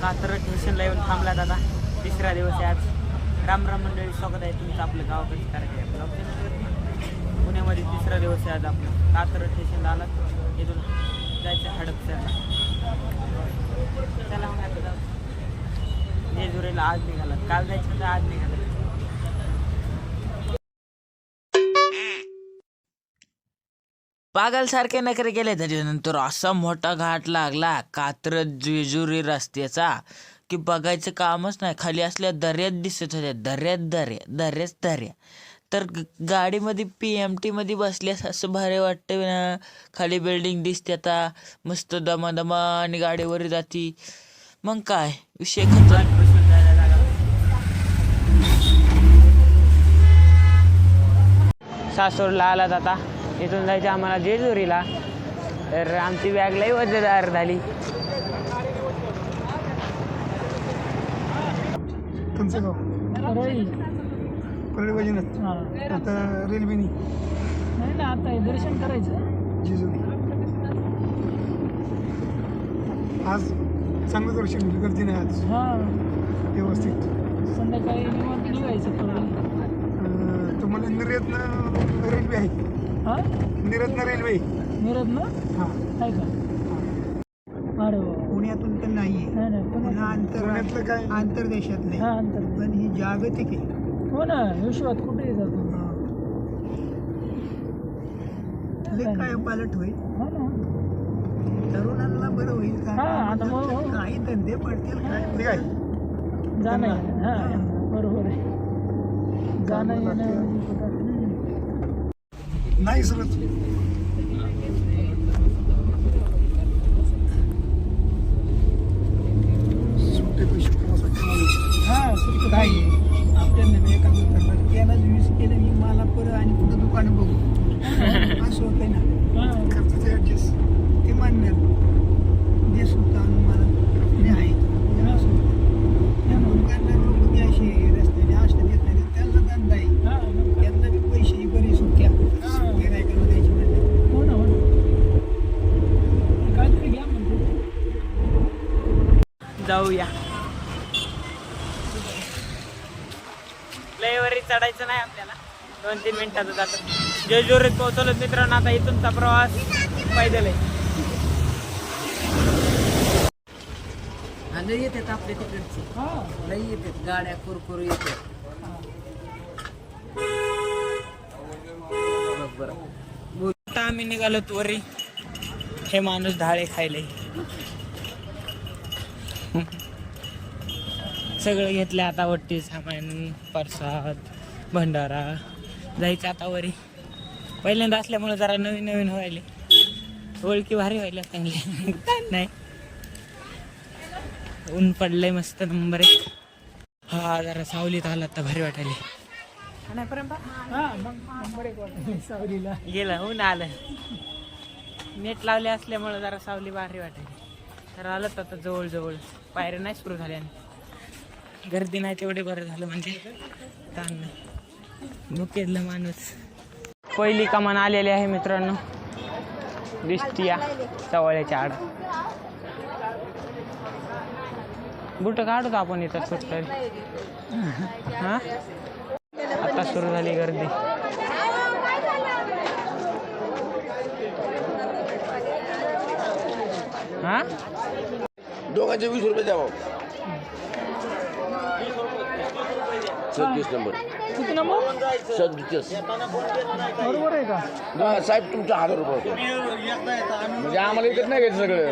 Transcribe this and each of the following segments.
कातर स्टेशनला येऊन थांबला दादा तिसरा दिवस आहे आज. राम राम मंडळी स्वागत आहे तुमचं आपलं गावाकडे कार्यक्रम पुण्यामध्ये तिसरा दिवस आहे आज आपलं. कातर स्टेशनला आला इथून जायचं हडपसरला. चला मग आता जाऊ. जेजुरीला आज निघाला. काल जायचं तर आज निघाला. पागलसारखे नखरे केले त्याच्यानंतर असा मोठा घाट लागला कात्रज जेजुरी रस्त्याचा की बघायचं कामच नाही. खाली असल्या दर्यात दिसत होत्या. दर्यात दर्या दर्याच दर्या. तर गाडीमध्ये पी एम टीमध्ये बसल्यास असं भारी वाटतं ना. खाली बिल्डिंग दिसते आता. मस्त दमादमा आणि गाडीवर जाती. मग काय? विषय खतरा. सासूरला आला जाता इथून जायचं आम्हाला जेजुरीला. तर आमची बॅग लई वजनदार झाली. तुमचं गाव परळी हा. आता रेल्वेनी? नाही ना आता हे दर्शन करायचं. जेजुरी. आज चांगलं दर्शन गर्दी नाही आज. हा. व्यवस्थित. संध्याकाळी निघायचं तुम्हाला निरतनं रेल्वे आहे. हा? निरतनं रेल्वे. मिरत ना हां. आहे का? अरे वा. पुण्यातून तर नाही आहे नाही नाही. पुन्हा पुण्यातलं काय? आंतरदेशातलं हा आहे. अंतर. पण ही जागतिक आहे. हो ना विश्वात कुठेही जातो. लय काय पालट होईल. हो ना. तरुणांना बरं होईल हा, आता हो, हो. काही धंदे पडतील काय काय जाणं येणं. हा बरोबर आहे. जाणं येणं म्हणजे कुठं. नाही सरत सुट्टे पैसे प्रवासाचे माणूस. हा सुट्टी काय आपल्या नव्हे एका दुकानात त्याला वीस केलं मी मला परत आणि कुठं दुकान बघू असं होतंय ना हा खर्चाचे ऍडजस्ट ते मान्य जे सुद्धा आणून मला मी आहे ते असं होतं. त्या दुकानदार लोक ते असे रस्त्याने असं देत नाही त्यांचा धंदा आहे हा मग त्यांना बी पैसे बरी सुट्ट्या गिरायकाला द्यायची म्हणजे हो ना हो ना काहीतरी घ्या म्हणजे जाऊया चढायचं नाही आपल्याला. दोन तीन मिनिटाचं जातं. जेजुरीत पोहोचलो मित्रांनो आता इथूनचा प्रवास पैदल आहे. लई येतात आपल्या तिकडचे. हा. लई येतात गाड्या कुरकुर येतात. आता आम्ही निघालो वरी. हे माणूस ढाळे खायले. सगळं घेतलं आता वट्टी सामान प्रसाद. भंडारा जायचं आता वरी. पहिल्यांदा असल्यामुळे जरा नवीन नवीन व्हायले. ओळखी भारी व्हायला चांगले. नाही. ऊन पडलंय मस्त नंबर एक. हा जरा सावलीत आला तर भारी वाटायले. हा सावलीला. गेलं ऊन आलं. नेट लावले असल्यामुळे जरा सावली भारी वाटेल तर आलं आता जवळजवळ. पायऱ्या नाही सुरू झाल्या. गर्दी नाही तेवढे बरं झालं म्हणजे. ताण नाही. मुकेतलं माणूस. पहिली कमान आलेली आहे मित्रांनो. दिसतीया चवळ्याच्या आड. बुट काढतो आपण इथं सुट हा? आता सुरू झाली गर्दी. हा? दोघांचे वीस रुपये द्यावा सदतीस नंबर. किती नंबर? सदतीस. बरोबर आहे का? हा, साहेब तुमचा हजार रुपये होतो. म्हणजे आम्हाला विकत नाही घ्यायचं सगळं.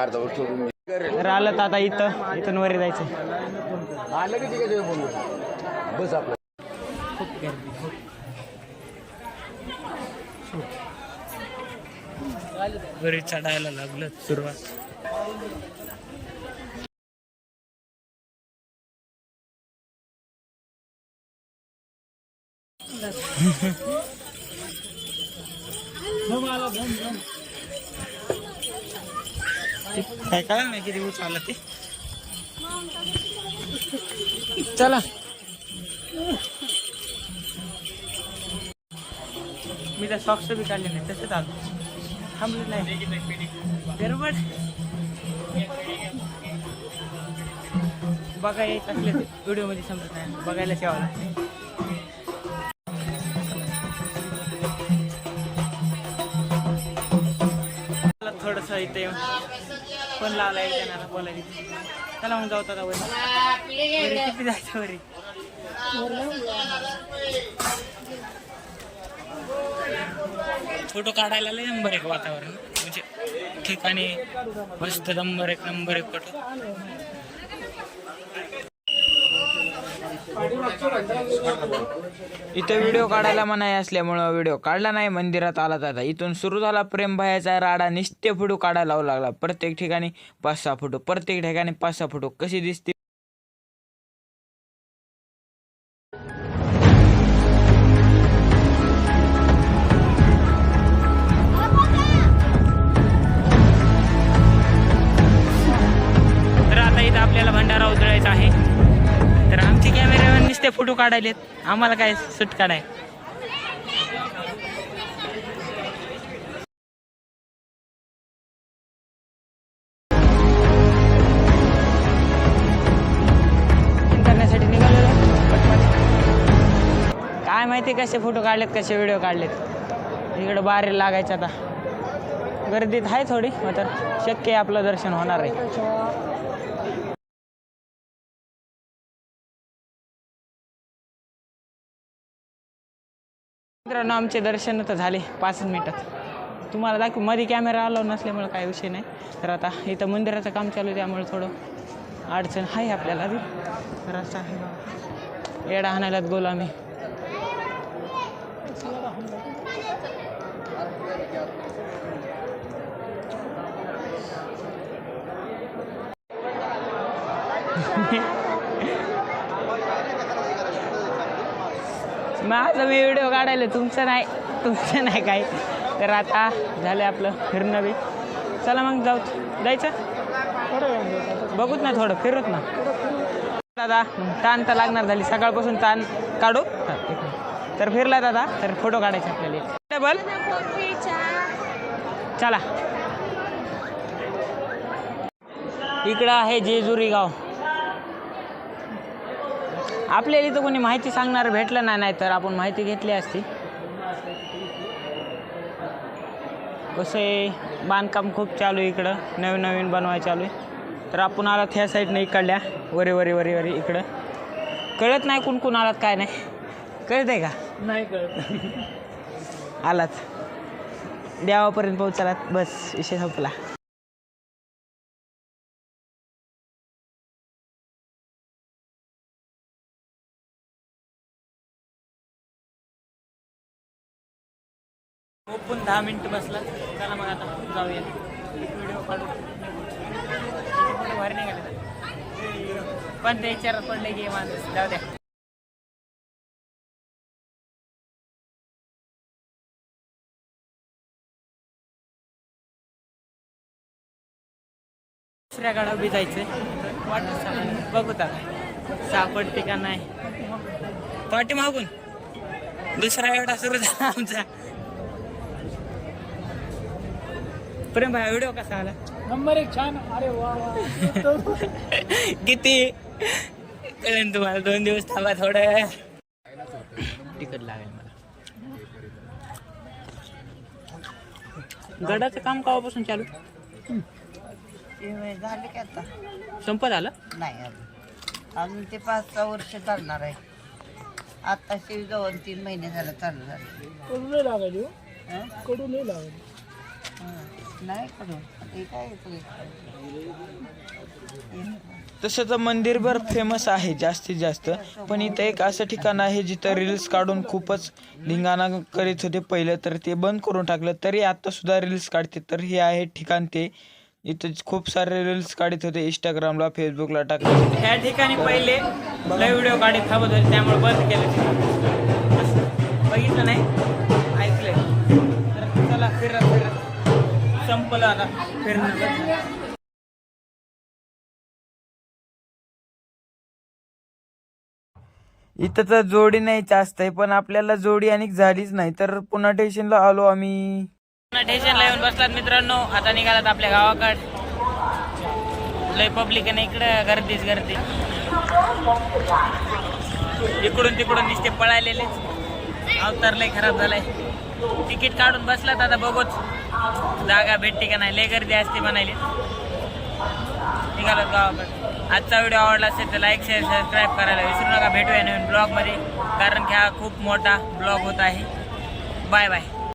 अर्धा वर्ष सोडून तर आलं तर आता इथं इथून वर जायचं. आलं की तिकडे फोन बस आपलं. खूप गर्दी खूप वरी चढायला लागलं सुरुवात. काय कळलं नाही किती ऊस आला ते? चला. मी तर सॉक्स बी काढले नाही तसेच आलो. थांबलं नाही. गडबड. बघा येत असले व्हिडिओमध्ये समजत नाही. बघायला ठेवा लागते. फोन लावला एक जणाला बोलायला. चला मग जाऊ आता वरी. वरी किती जायचं वरी? फोटो काढायला लय नंबर एक वातावरण. म्हणजे ठिकाणी मस्त नंबर एक नंबर एक फोटो इथं व्हिडिओ काढायला मनाई असल्यामुळं व्हिडिओ काढला नाही मंदिरात आला दादा इथून सुरू झाला प्रेम भायाचा राडा निस्ते फोटो काढायला लावू लागला. प्रत्येक ठिकाणी पाच सहा फोटो प्रत्येक ठिकाणी पाच सहा फोटो. कशी दिसते? फोटो काढायलेत आम्हाला काय सुट काढाय. काय माहिती कसे फोटो काढलेत कसे व्हिडिओ काढलेत. इकडं बाहेर लागायचं आता. गर्दीत आहे थोडी मात्र शक्य आहे आपलं दर्शन होणार आहे. मित्रांनो आमचे दर्शन तर झाले पाच मिनटात. तुम्हाला दाखवमध्ये कॅमेरा आलो नसल्यामुळे काय विषय नाही. तर आता इथं मंदिराचं काम चालू आहे त्यामुळे थोडं अडचण आहे आपल्याला बी. तर असं आहे बघा. येडा गोल आम्ही. माझं मी व्हिडिओ काढायला तुमचं नाही तुमचं नाही काय तर आता झालं आपलं फिरणं बी चला मग जाऊ. जायचं? बघूत ना थोडं फिरत ना. दादा ताण तर लागणार झाली. सकाळपासून ताण काढू. तर फिरला दादा तर फोटो काढायचे आपल्याला डबल चला. इकडं आहे जेजुरी गाव. आपल्याला इथं कोणी माहिती सांगणार भेटलं नाही नाही तर आपण माहिती घेतली असती. कसं आहे बांधकाम खूप चालू आहे इकडं नवीन नवीन बनवाय चालू आहे. तर आपण आलात ह्या साईडनं इकडल्या वरे वरे वरे वरे इकडं. कळत नाही कोण कोण आलात काय नाही. कळत आहे का? नाही कळत. आलात. देवापर्यंत पोहोचालात बस विषय संपला. ओपन दहा मिनिट बसला. चला मग आता जाऊया. व्हिडिओ काढू. फोटो भारी निघाले पण ते विचारात पडले की माणूस. जाऊ द्या. दुसऱ्या गाडा उभी जायचंय. वाटत बघू आता. सापडते का नाही? पाठी मागून दुसरा गाडा सुरू झाला आमचा. प्रेम भाई व्हिडिओ कसा आला? नंबर एक छान. अरे वा वा. किती? कळेल तुम्हाला दोन दिवस थांबा थोडं. तिकट लागेल मला. गडाचं काम केव्हापासून चालू? झाले की आता. संपत आलं? नाही अजून अजून ते पाच सहा वर्ष चालणार आहे. आत्ताशी दोन तीन महिने झालं चालू झालं. कडू नाही लागायची हो. हं? कडू नाही लागायची तसं तर मंदिरभर फेमस आहे जास्तीत जास्त. पण इथं एक असं ठिकाण आहे जिथं रील्स काढून खूपच धिंगाणा करीत होते. पहिलं तर ते बंद करून टाकलं तरी आता सुद्धा रील्स काढते. तर हे आहे ठिकाण ते. इथं खूप सारे रील्स काढत होते इंस्टाग्रामला फेसबुकला टाकले ह्या ठिकाणी पहिले व्हिडिओ काढत थांबत होते त्यामुळे बंद केलं. बघितलं नाही? संपलं आता फिरणं इथं तर जोडी नाही जास्त आहे पण आपल्याला जोडी आणि झालीच नाही तर पुन्हा स्टेशनला आलो आम्ही. स्टेशनला येऊन बसलात मित्रांनो आता निघालात आपल्या गावाकड. लय पब्लिक आहे ना इकडं गर्दीच गर्दी. इकडून तिकडून नुसते पळालेले अवतार लय खराब झालाय. तिकीट काढून बसलात आता बघूच. जागा भेटते का नाही? लय गर्दी असते म्हणाली. निघालात गावाकडे. आजचा व्हिडिओ आवडला असेल तर लाईक शेअर सबस्क्राईब करायला विसरू नका. भेटूया नवीन ब्लॉगमध्ये कारण की हा खूप मोठा ब्लॉग होत आहे. Bye bye